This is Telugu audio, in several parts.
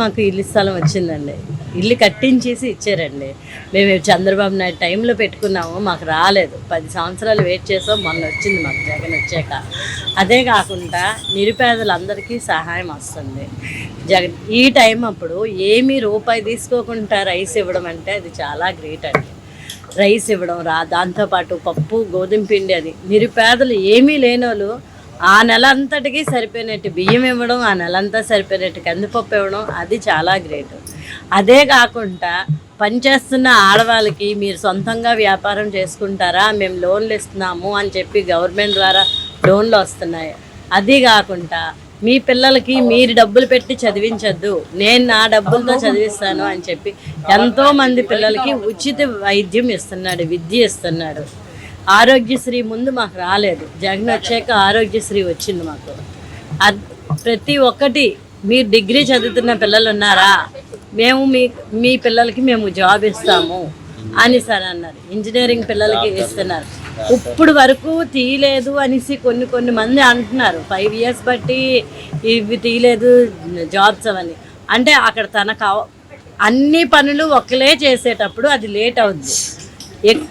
మాకు ఇల్లు స్థలం వచ్చిందండి. ఇల్లు కట్టించేసి ఇచ్చారండి. మేము చంద్రబాబు నాయుడు టైంలో పెట్టుకున్నాము మాకు రాలేదు. పది సంవత్సరాలు వెయిట్ చేసాం మొన్న వచ్చింది మాకు జగన్ వచ్చాక. అదే కాకుండా నిరుపేదలందరికీ సహాయం వస్తుంది. జగన్ ఈ టైం అప్పుడు ఏమీ రూపాయి తీసుకోకుండా రైస్ ఇవ్వడం అంటే అది చాలా గ్రేట్ అండి. రైస్ ఇవ్వడం రా దాంతోపాటు పప్పు గోధుమ పిండి అది. నిరుపేదలు ఏమీ లేని వాళ్ళు ఆ నెల అంతటికి సరిపోయినట్టు బియ్యం ఇవ్వడం ఆ నెల అంతా సరిపోయినట్టు కందిపప్పు ఇవ్వడం అది చాలా గ్రేట్. అదే కాకుండా పనిచేస్తున్న ఆడవాళ్ళకి మీరు సొంతంగా వ్యాపారం చేసుకుంటారా మేము లోన్లు ఇస్తున్నాము అని చెప్పి గవర్నమెంట్ ద్వారా లోన్లు వస్తున్నాయి. అది కాకుండా మీ పిల్లలకి మీరు డబ్బులు పెట్టి చదివించద్దు నేను నా డబ్బులతో చదివిస్తాను అని చెప్పి ఎంతో మంది పిల్లలకి ఉచిత వైద్యం ఇస్తున్నాడు విద్య ఇస్తున్నాడు. ఆరోగ్యశ్రీ ముందు మాకు రాలేదు. జగన్ వచ్చాక ఆరోగ్యశ్రీ వచ్చింది మాకు. ప్రతి ఒక్కటి మీరు డిగ్రీ చదువుతున్న పిల్లలు ఉన్నారా? మేము మీ మీ పిల్లలకి మేము జాబ్ ఇస్తాము అని సార్ అన్నారు. ఇంజనీరింగ్ పిల్లలకి ఇస్తున్నారు. ఇప్పుడు వరకు తీయలేదు అనేసి కొన్ని కొన్ని మంది అంటున్నారు. ఫైవ్ ఇయర్స్ బట్టి ఇవి తీయలేదు జాబ్స్ అవని అంటే అక్కడ తనకు అన్ని పనులు ఒకలే చేసేటప్పుడు అది లేట్ అవుద్ది. ఎక్-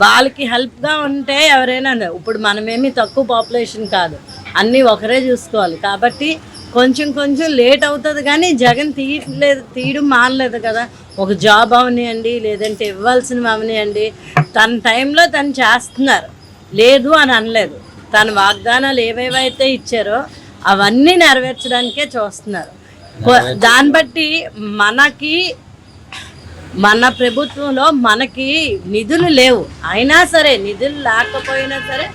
వాళ్ళకి హెల్ప్గా ఉంటే ఎవరైనా. ఇప్పుడు మనమేమి తక్కువ పాపులేషన్ కాదు. అన్నీ ఒకరే చూసుకోవాలి. కాబట్టి కొంచెం కొంచెం లేట్ అవుతుంది కానీ జగన్ తీయట్లేదు తీయడం మానలేదు కదా. ఒక జాబ్ అవనియండి లేదంటే ఇవ్వాల్సినవి అవనియండి. తన టైంలో తను చేస్తున్నారు. లేదు అని అనలేదు. తన వాగ్దానాలు ఏవేవైతే ఇచ్చారో అవన్నీ నెరవేర్చడానికే చూస్తున్నారు. దాన్ని బట్టి మనకి మన ప్రభుత్వంలో మనకి నిధులు లేవు. అయినా సరే నిధులు లేకపోయినా సరే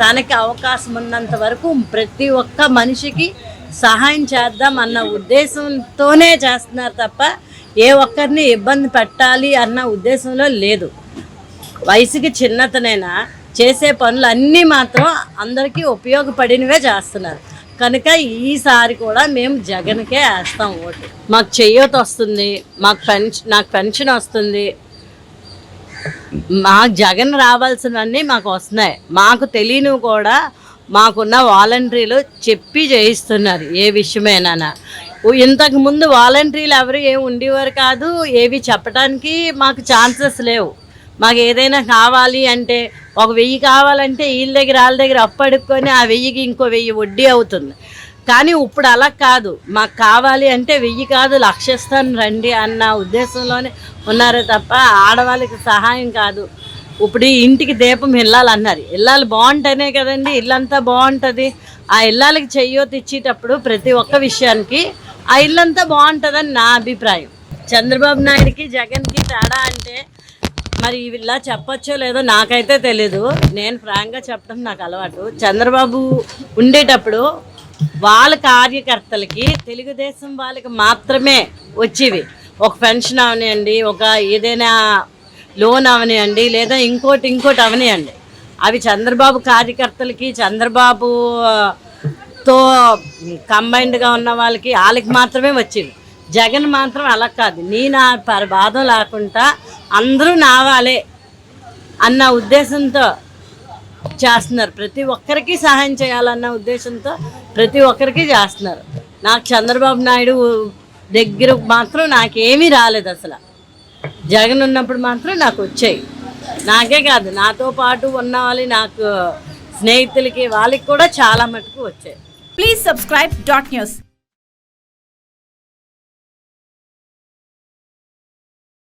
తనకి అవకాశం ఉన్నంత వరకు ప్రతి ఒక్క మనిషికి సహాయం చేద్దాం అన్న ఉద్దేశంతోనే చేస్తున్నారు తప్ప ఏ ఒక్కరిని ఇబ్బంది పెట్టాలి అన్న ఉద్దేశంలో లేదు. వయసుకి చిన్నతనైనా చేసే పనులు అన్నీ మాత్రం అందరికీ ఉపయోగపడినవే చేస్తున్నారు. కనుక ఈసారి కూడా మేము జగన్కే వేస్తాం ఓటు. మాకు చెయ్యత వస్తుంది మాకు పెన్షన్ నాకు పెన్షన్ వస్తుంది. మాకు జగన్ రావాల్సినవన్నీ మాకు వస్తున్నాయి. మాకు తెలియనివి కూడా మాకున్న వాలంటీర్లు చెప్పి చేయిస్తున్నారు ఏ విషయమైనా ఇంతకు ముందు వాలంటీర్లు ఎవరు ఏమి ఉండేవారు కాదు ఏవి చెప్పడానికి మాకు ఛాన్సెస్ లేవు. మాకు ఏదైనా కావాలి అంటే ఒక వెయ్యి కావాలంటే వీళ్ళ దగ్గర వాళ్ళ దగ్గర అప్పడుక్కొని ఆ వెయ్యికి ఇంకో వెయ్యి వడ్డీ అవుతుంది. కానీ ఇప్పుడు అలా కాదు. మాకు కావాలి అంటే వెయ్యి కాదు లక్షిస్తాను రండి అన్న ఉద్దేశంలోనే ఉన్నారే తప్ప ఆడవాళ్ళకి సహాయం కాదు. ఇప్పుడు ఇంటికి దీపం ఇల్లాలన్నారు ఇల్లాలు బాగుంటేనే కదండి ఇల్లంతా బాగుంటుంది. ఆ ఇల్లాలకి చెయ్యోతి ఇచ్చేటప్పుడు ప్రతి ఒక్క విషయానికి ఆ ఇల్లంతా బాగుంటుందని నా అభిప్రాయం. చంద్రబాబు నాయుడికి జగన్కి తేడా అంటే మరి ఇలా చెప్పచ్చో లేదో నాకైతే తెలీదు. నేను ఫ్రాంక్గా చెప్పడం నాకు అలవాటు. చంద్రబాబు ఉండేటప్పుడు వాళ్ళ కార్యకర్తలకి తెలుగుదేశం వాళ్ళకి మాత్రమే వచ్చేవి. ఒక పెన్షన్ అవనియండి ఒక ఏదైనా లోన్ అవనియండి లేదా ఇంకోటి ఇంకోటి అవనియండి. అవి చంద్రబాబు కార్యకర్తలకి చంద్రబాబుతో కంబైన్డ్గా ఉన్న వాళ్ళకి వాళ్ళకి మాత్రమే వచ్చేవి. జగన్ మాత్రం అలా కాదు. నీ నా బాధ లేకుండా అందరూ నావాలే అన్న ఉద్దేశంతో చేస్తున్నారు. ప్రతి ఒక్కరికి సహాయం చేయాలన్న ఉద్దేశంతో ప్రతి ఒక్కరికి చేస్తున్నారు. నాకు చంద్రబాబు నాయుడు దగ్గర మాత్రం నాకేమీ రాలేదు అసలు. జగన్ ఉన్నప్పుడు మాత్రం నాకు వచ్చాయి. నాకే కాదు నాతో పాటు ఉన్న వాళ్ళు నాకు స్నేహితులకి వాళ్ళకి కూడా చాలా మటుకు వచ్చాయి. Please subscribe dot news